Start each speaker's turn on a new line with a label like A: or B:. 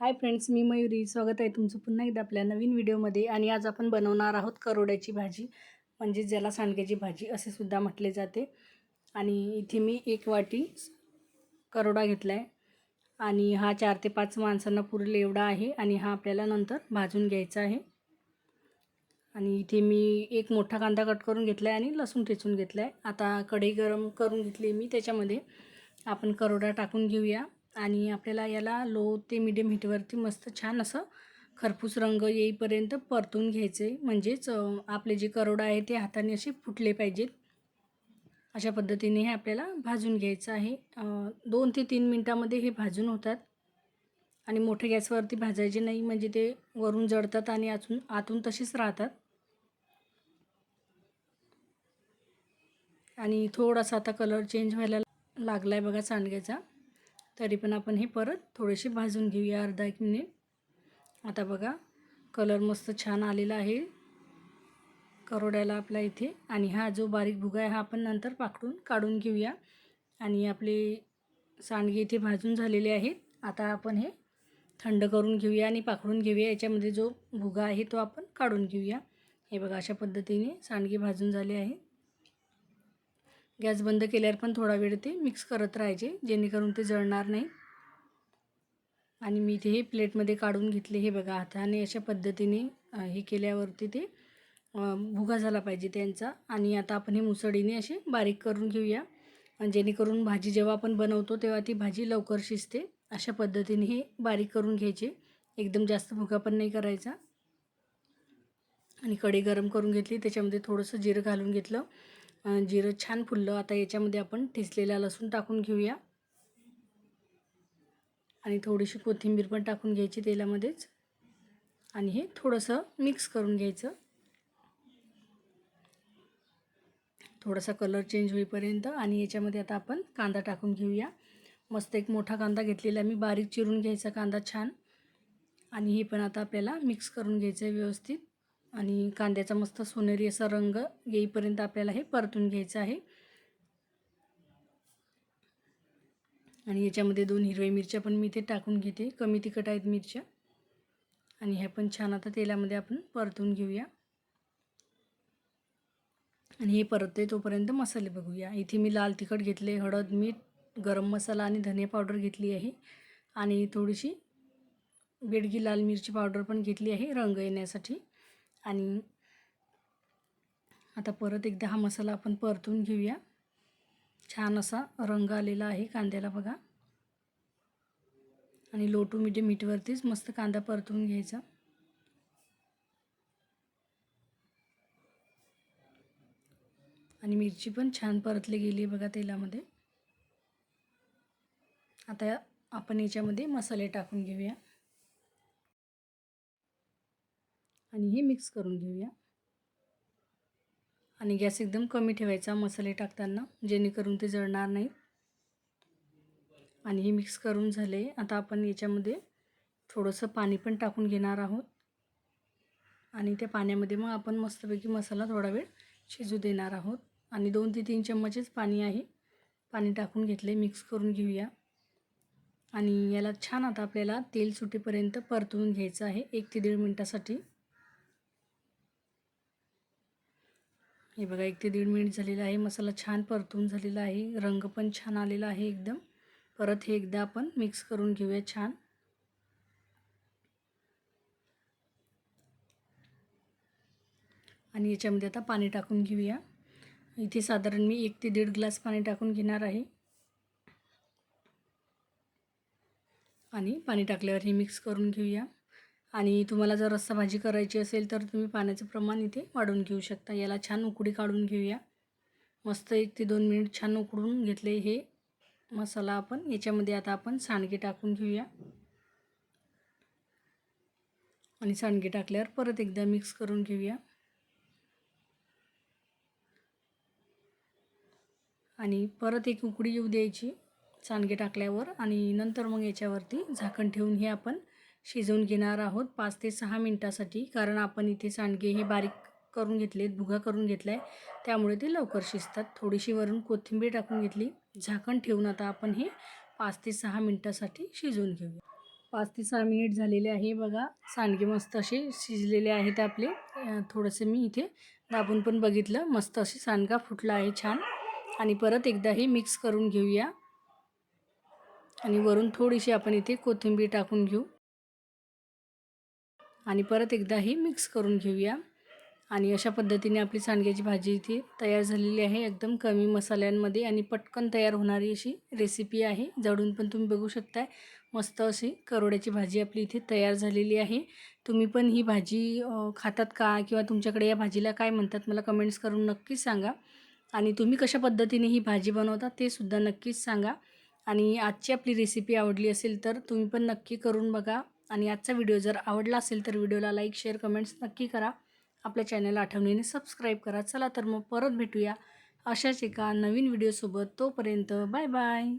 A: Hi friends मी मयुरी. स्वागत आहे तुमचं पुन्हा एकदा आपल्या नवीन व्हिडिओमध्ये. आणि आज आपण बनवणार आहोत करोड्याची भाजी म्हणजे ज्याला सांडग्याची भाजी असे सुद्धा म्हटले जाते. आणि इथे मी एक वाटी करोडा घेतला आहे आणि हा चार ते पाच माणसांना पुरेल एवढा आहे. आणि हा आपल्याला नंतर भाजून घ्यायचा आहे. आणि इथे मी एक मोठा कांदा कट करून घेतला आहे आणि लसूण ठेचून घेतला आहे आता कढई गरम करून घेतली मी. त्याच्यामध्ये आपण करोडा टाकून घेऊया. आणि आपल्याला याला लो ते मिडियम हीटवरती मस्त छान असं खरपूस रंग येईपर्यंत परतून घ्यायचे. म्हणजेच आपले जे करोडा आहे ते हाताने असे फुटले पाहिजेत. अशा पद्धतीने हे आपल्याला भाजून घ्यायचं आहे. दोन ते तीन मिनटामध्ये हे भाजून होतात. आणि मोठ्या गॅसवरती भाजायचे नाही म्हणजे ते वरून जळतात आणि आतून आतून तसेच राहतात. आणि थोडासा आता कलर चेंज व्हायला लागला आहे बघा सांडग्याचा. तरी पण आपण हे परत थोडेसे भाजून घेऊया अर्धा एक मिनिट. आता बघा कलर मस्त छान आलेला आहे. करोड्याला आपला इथे. आणि हा जो बारीक भुगा आहे हा आपण नंतर पाकडून काढून घेऊया. आणि आपले सांडगे इथे भाजून झालेले आहेत. आता आपण हे थंड करून घेऊया आणि पाकडून घेऊया. याच्यामध्ये जो भुगा आहे तो आपण काढून घेऊया. हे बघा अशा पद्धतीने सांडगे भाजून झाले आहे गॅस बंद केल्यावर पण थोडा वेळ ते मिक्स करत राहायचे जेणेकरून ते जळणार नाही. आणि मी ते हे प्लेटमध्ये काढून घेतले हे बघा हाताने अशा पद्धतीने हे केल्यावरती ते भुगा झाला पाहिजे त्यांचा. आणि आता आपण हे मुसळीने असे बारीक करून घेऊया. जेणेकरून भाजी जेव्हा आपण बनवतो तेव्हा ती भाजी लवकर शिजते. अशा पद्धतीने हे बारीक करून घ्यायचे. एकदम जास्त भुगा पण नाही करायचा. आणि कढी गरम करून घेतली त्याच्यामध्ये थोडंसं जिरं घालून घेतलं. जिरं छान फुललं. आता याच्यामध्ये आपण ठिसलेला लसूण टाकून घेऊया. आणि थोडीशी कोथिंबीर पण टाकून घ्यायची तेलामध्येच. आणि हे थोडंसं मिक्स करून घ्यायचं. थोडासा कलर चेंज होईपर्यंत आणि याच्यामध्ये आता आपण कांदा टाकून घेऊया. मस्त एक मोठा कांदा घेतलेला मी बारीक चिरून घ्यायचा कांदा छान. आणि हे पण आता आपल्याला मिक्स करून घ्यायचं आहे व्यवस्थित. आणि कांद्याचा मस्त सोनेरी असा रंग येईपर्यंत आपल्याला हे परतून घ्यायचं आहे. आणि याच्यामध्ये दोन हिरव्या मिरच्या पण मी इथे टाकून घेते. कमी तिखट आहेत मिरच्या. आणि ह्या पण छान आता तेलामध्ये आपण परतून घेऊया. आणि हे परतते तोपर्यंत मसाले बघूया. इथे मी लाल तिखट घेतले हळद मीठ गरम मसाला आणि धने पावडर घेतली आहे. आणि थोडीशी बेडगी लाल मिरची पावडर पण घेतली आहे रंग येण्यासाठी. आणि आता परत एकदा हा मसाला आपण परतून घेऊया. छान असा रंग आलेला आहे कांद्याला बघा. आणि लो टू मिडियम मीटवरतीच मस्त कांदा परतून घ्यायचा. आणि मिरची पण छान परतली गेली बघा तेलामध्ये. आता आपण याच्यामध्ये मसाले टाकून घेऊया. आणि हे मिक्स करून घेऊया. आणि गॅस एकदम कमी ठेवायचा मसाले टाकताना जेणेकरून ते जळणार नाही. आणि हे मिक्स करून झाले. आता आपण याच्यामध्ये थोडंसं पाणी पण टाकून घेणार आहोत. आणि त्या पाण्यामध्ये मग आपण मस्तपैकी मसाला थोडा वेळ शिजू देणार आहोत. आणि दोन ते तीन चम्मचेच पाणी आहे. पाणी टाकून घेतले मिक्स करून घेऊया. आणि याला छान आता आपल्याला तेल सुटेपर्यंत परतवून घ्यायचं आहे. एक ते दीड मिनटासाठी. हे बघा एक ते दीड मिनिट झालेलं आहे. मसाला छान परतून झालेला आहे. रंग पण छान आलेला आहे एकदम. परत हे एकदा आपण मिक्स करून घेऊया छान. आणि याच्यामध्ये आता पाणी टाकून घेऊया. इथे साधारण मी एक ते दीड ग्लास पाणी टाकून घेणार आहे. आणि पाणी टाकल्यावर हे मिक्स करून घेऊया. आणि तुम्हाला जर रस्सा भाजी करायची असेल तर तुम्ही पाण्याचं प्रमाण इथे वाढवून घेऊ शकता. याला छान उकडी काढून घेऊया. मस्त एक ते दोन मिनिट छान उकडून घेतले हे मसाला आपण. याच्यामध्ये आता आपण सांडगे टाकून घेऊया. आणि सांडगे टाकल्यावर परत एकदा मिक्स करून घेऊया. आणि परत एक उकडी येऊ द्यायची सांडगे टाकल्यावर आणि नंतर मग याच्यावरती झाकण ठेवून हे आपण शिजवून घेणार आहोत पाच ते सहा मिनटासाठी. कारण आपण इथे सांडगे हे बारीक करून घेतलेत भुगा करून घेतला आहे त्यामुळे ते लवकर शिजतात. थोडीशी वरून कोथिंबीर टाकून घेतली. झाकण ठेवून आता आपण हे पाच ते सहा मिनटासाठी शिजवून घेऊया. पाच ते सहा मिनिट झालेले आहे बघा. सांडगे मस्त असे शिजलेले आहेत आपले. थोडंसं मी इथे दाबून पण बघितलं. मस्त असे सांडगा फुटला आहे छान. आणि परत एकदा हे मिक्स करून घेऊया. आणि वरून थोडीशी आपण इथे कोथिंबीर टाकून घेऊ. आणि परत एकदा ही मिक्स करून घेऊया. आणि अशा पद्धतीने आपली सांडग्याची भाजी इथे तयार झालेली आहे. एकदम कमी मसाल्यांमध्ये आणि पटकन तयार होणारी अशी रेसिपी आहे. जळून पण तुम्ही बघू शकताय. मस्त अशी करोड्याची भाजी आपली इथे तयार झालेली आहे. तुम्ही पण ही भाजी खातात का? किंवा तुमच्याकडे या भाजीला काय म्हणतात? मला कमेंट्स करून नक्कीच सांगा. आणि तुम्ही कशा पद्धतीने ही भाजी बनवता ते सुद्धा नक्कीच सांगा. आणि आजची आपली रेसिपी आवडली असेल तर तुम्ही पण नक्की करून बघा. आणि आजचा व्हिडिओ जर आवडला असेल तर व्हिडिओला लाईक शेअर कमेंट्स नक्की करा. आपल्या चॅनलला आठवणीने सबस्क्राईब करा. चला तर मग परत भेटूया अशाच एका नवीन व्हिडिओसोबत. तोपर्यंत बाय बाय.